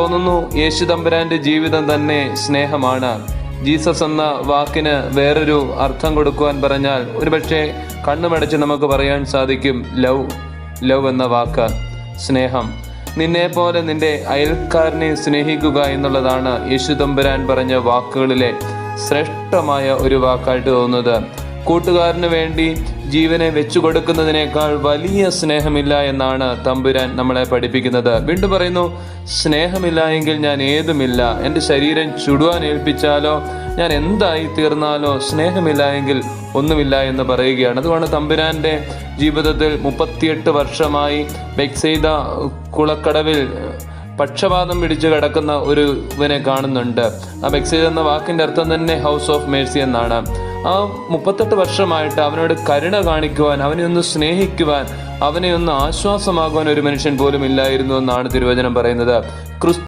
തോന്നുന്നു യേശു തമ്പുരാന്റെ ജീവിതം തന്നെ സ്നേഹമാണ്. ജീസസ് എന്ന വാക്കിന് വേറൊരു അർത്ഥം കൊടുക്കുവാൻ പറഞ്ഞാൽ ഒരുപക്ഷെ കണ്ണുമടച്ച് നമുക്ക് പറയാൻ സാധിക്കും ലവ് ലവ് എന്ന വാക്ക് സ്നേഹം. നിന്നെ പോലെ നിന്റെ അയൽക്കാരനെ സ്നേഹിക്കുക എന്നുള്ളതാണ് യേശു തമ്പുരാൻ പറഞ്ഞ വാക്കുകളിലെ ശ്രേഷ്ഠമായ ഒരു വാക്കായിട്ട് തോന്നുന്നത്. കൂട്ടുകാരന് വേണ്ടി ജീവനെ വെച്ചു കൊടുക്കുന്നതിനേക്കാൾ വലിയ സ്നേഹമില്ല എന്നാണ് തമ്പുരാൻ നമ്മളെ പഠിപ്പിക്കുന്നത്. വീണ്ടും പറയുന്നു സ്നേഹമില്ല എങ്കിൽ ഞാൻ ഏതുമില്ല? എന്റെ ശരീരം ചുടുവാൻ ഏൽപ്പിച്ചാലോ? ഞാൻ എന്തായി തീർന്നാലോ? സ്നേഹമില്ല എങ്കിൽ ഒന്നുമില്ല എന്ന് പറയുകയാണ്. അതുകൊണ്ട് തമ്പുരാന്റെ ജീവിതത്തിൽ മുപ്പത്തിയെട്ട് വർഷമായി ബെക്സെയ്ത കുളക്കടവിൽ പക്ഷപാതം പിടിച്ചു കിടക്കുന്ന ഒരു ഇവനെ കാണുന്നുണ്ട്. ആ ബെക്സൈഡ് എന്ന വാക്കിന്റെ അർത്ഥം തന്നെ ഹൗസ് ഓഫ് മേഴ്സി എന്നാണ്. ആ മുപ്പത്തെട്ട് വർഷമായിട്ട് അവനോട് കരുണ കാണിക്കുവാൻ അവനെ ഒന്ന് സ്നേഹിക്കുവാൻ അവനെ ഒന്ന് ആശ്വാസമാകുവാൻ ഒരു മനുഷ്യൻ പോലും ഇല്ലായിരുന്നു എന്നാണ് തിരുവചനം പറയുന്നത്. ക്രിസ്തു